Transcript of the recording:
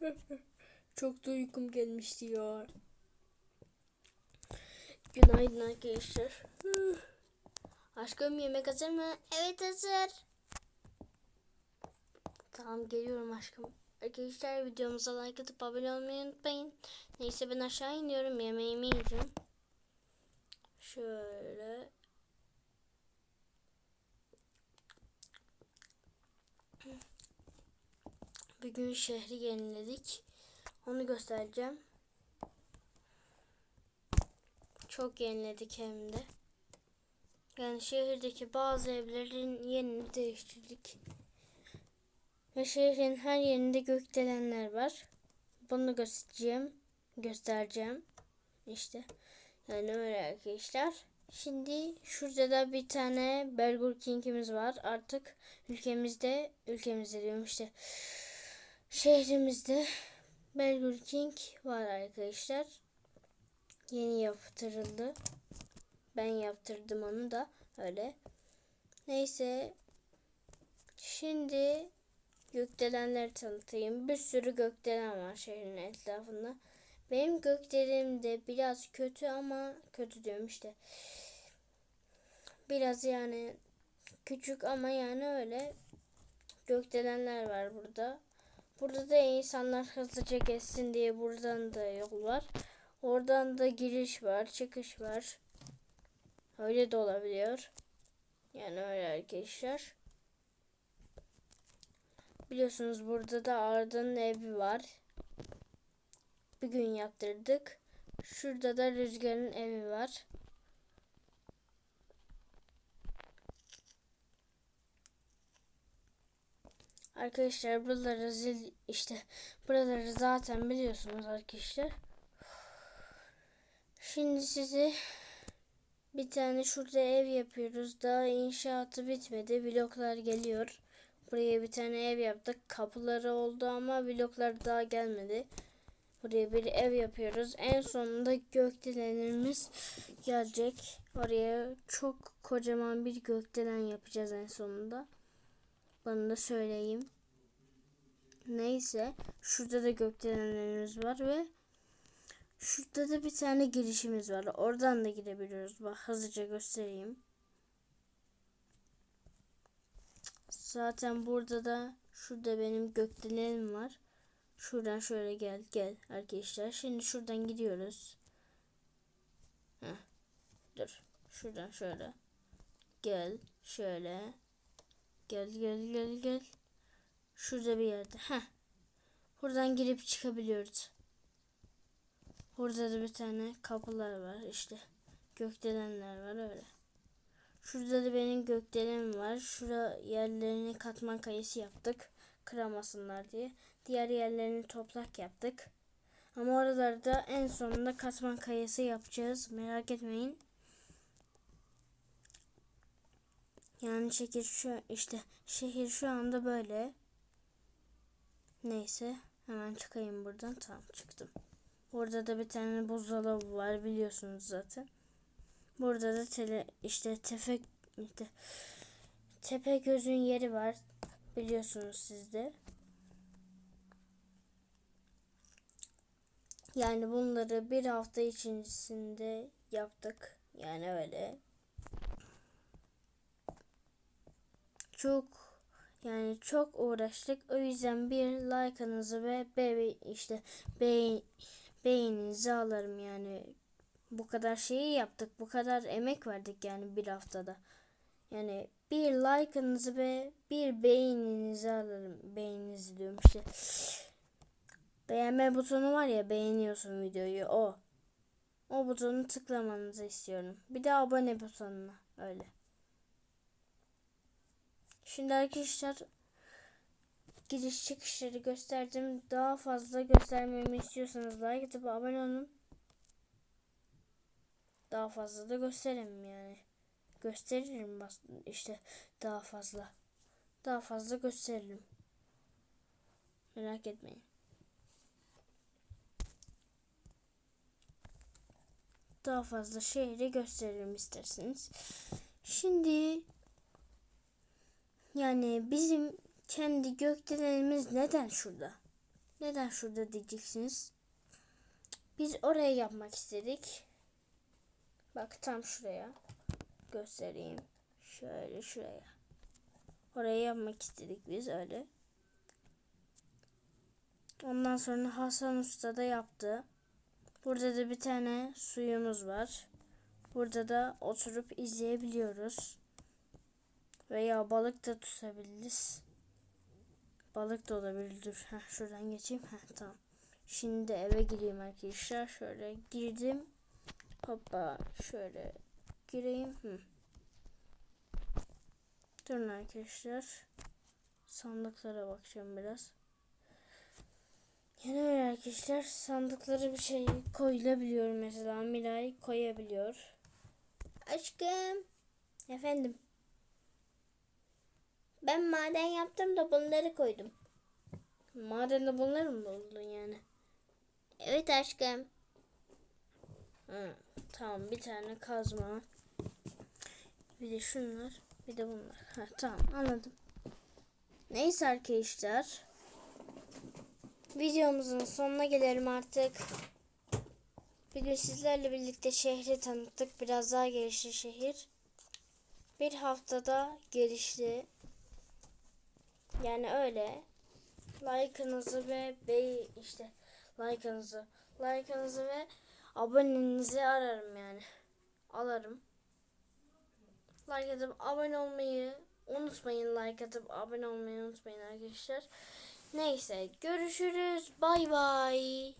Çok da uykum gelmişti ya. Günaydın arkadaşlar. Aşkım yemek hazır mı? Evet hazır. Tamam geliyorum aşkım. Arkadaşlar videomuza like atıp abone olmayı unutmayın. Neyse ben aşağı iniyorum yemeğimi yiyeceğim. Şöyle. Bugün şehri yeniledik. Onu göstereceğim. Çok yeniledik hem de. Yani şehirdeki bazı evlerin yerini değiştirdik. Ve şehrin her yerinde gökdelenler var. Bunu göstereceğim. Göstereceğim. İşte. Yani öyle arkadaşlar. Şimdi şurada da bir tane Burger King'imiz var. Artık ülkemizde, ülkemizde diyorum işte. Şehrimizde Burger King var arkadaşlar. Yeni yaptırıldı. Ben yaptırdım onu da öyle. Neyse. Şimdi gökdelenleri tanıtayım. Bir sürü gökdelen var şehrin etrafında. Benim gökdelenim de biraz kötü ama kötü diyorum işte. Biraz yani küçük ama yani öyle gökdelenler var burada. Burada da insanlar hızlıca geçsin diye buradan da yol var. Oradan da giriş var, çıkış var. Öyle de olabiliyor. Yani öyle arkadaşlar. Biliyorsunuz burada da Arda'nın evi var. Bir gün yaptırdık. Şurada da Rüzgar'ın evi var. Arkadaşlar buraları zil işte buraları zaten biliyorsunuz arkadaşlar. Şimdi size bir tane şurada ev yapıyoruz. Daha inşaatı bitmedi. Bloklar geliyor. Buraya bir tane ev yaptık. Kapıları oldu ama bloklar daha gelmedi. Buraya bir ev yapıyoruz. En sonunda gökdelenimiz gelecek. Oraya çok kocaman bir gökdelen yapacağız en sonunda. Bana da söyleyeyim. Neyse. Şurada da gökdelenlerimiz var ve şurada da bir tane girişimiz var. Oradan da gidebiliyoruz. Bak hızlıca göstereyim. Zaten burada da şurada benim gökdelenim var. Şuradan şöyle gel gel arkadaşlar. Şimdi şuradan gidiyoruz. Heh. Dur. Şuradan şöyle. Gel şöyle. Gel gel gel gel. Şurada bir yerde. Heh. Buradan girip çıkabiliyoruz. Burada da bir tane kapılar var işte. Gökdelenler var öyle. Şurada da benim gökdelenim var. Şura yerlerini katman kayası yaptık. Kıramasınlar diye. Diğer yerlerini toprak yaptık. Ama oralarda en sonunda katman kayası yapacağız. Merak etmeyin. Yani şehir şu işte şehir şu anda böyle. Neyse hemen çıkayım buradan. Tamam çıktım. Burada da bir tane buzdolabı var biliyorsunuz zaten. Burada da tele işte tefe işte tepe gözün yeri var biliyorsunuz sizde. Yani bunları bir hafta içerisinde yaptık. Yani öyle. Çok yani çok uğraştık. O yüzden bir like'ınızı ve be işte beğen beğeninizi alırım yani. Bu kadar şeyi yaptık. Bu kadar emek verdik yani bir haftada. Yani bir like'ınızı ve bir beğeninizi alırım. Beğeninizi diyorum işte. Beğenme butonu var ya beğeniyorsun videoyu o. O butonu tıklamanızı istiyorum. Bir de abone butonuna öyle. Şimdi arkadaşlar giriş çıkışları gösterdim. Daha fazla göstermemi istiyorsanız like atıp abone olun. Daha fazla da gösteririm yani. Gösteririm işte daha fazla. Daha fazla gösteririm. Merak etmeyin. Daha fazla şehri gösteririm isterseniz. Şimdi yani bizim kendi gökdelenimiz neden şurada? Neden şurada diyeceksiniz? Biz oraya yapmak istedik. Bak tam şuraya. Göstereyim. Şöyle şuraya. Oraya yapmak istedik biz öyle. Ondan sonra Hasan Usta da yaptı. Burada da bir tane suyumuz var. Burada da oturup izleyebiliyoruz. Veya balık da tutabiliriz. Balık da olabilir. Heh, şuradan geçeyim. Heh, tamam. Şimdi eve gireyim arkadaşlar. Şöyle girdim. Hoppa. Şöyle gireyim. Hı. Durun arkadaşlar. Sandıklara bakacağım biraz. Yani öyle arkadaşlar sandıklara bir şey koyulabiliyor mesela Miray koyabiliyor. Aşkım. Efendim. Ben maden yaptım da bunları koydum. Madende bunları mı buldun yani? Evet aşkım. Hı, tamam bir tane kazma. Bir de şunlar. Bir de bunlar. Ha, tamam anladım. Neyse arkadaşlar. Videomuzun sonuna gelelim artık. Bugün sizlerle birlikte şehri tanıttık. Biraz daha gelişti şehir. Bir haftada gelişti. Yani öyle. Like'ınızı ve bey işte like'ınızı, like'ınızı ve abonenizi ararım yani. Alırım. Like atıp abone olmayı unutmayın. Like atıp abone olmayı unutmayın arkadaşlar. Neyse görüşürüz. Bay bay.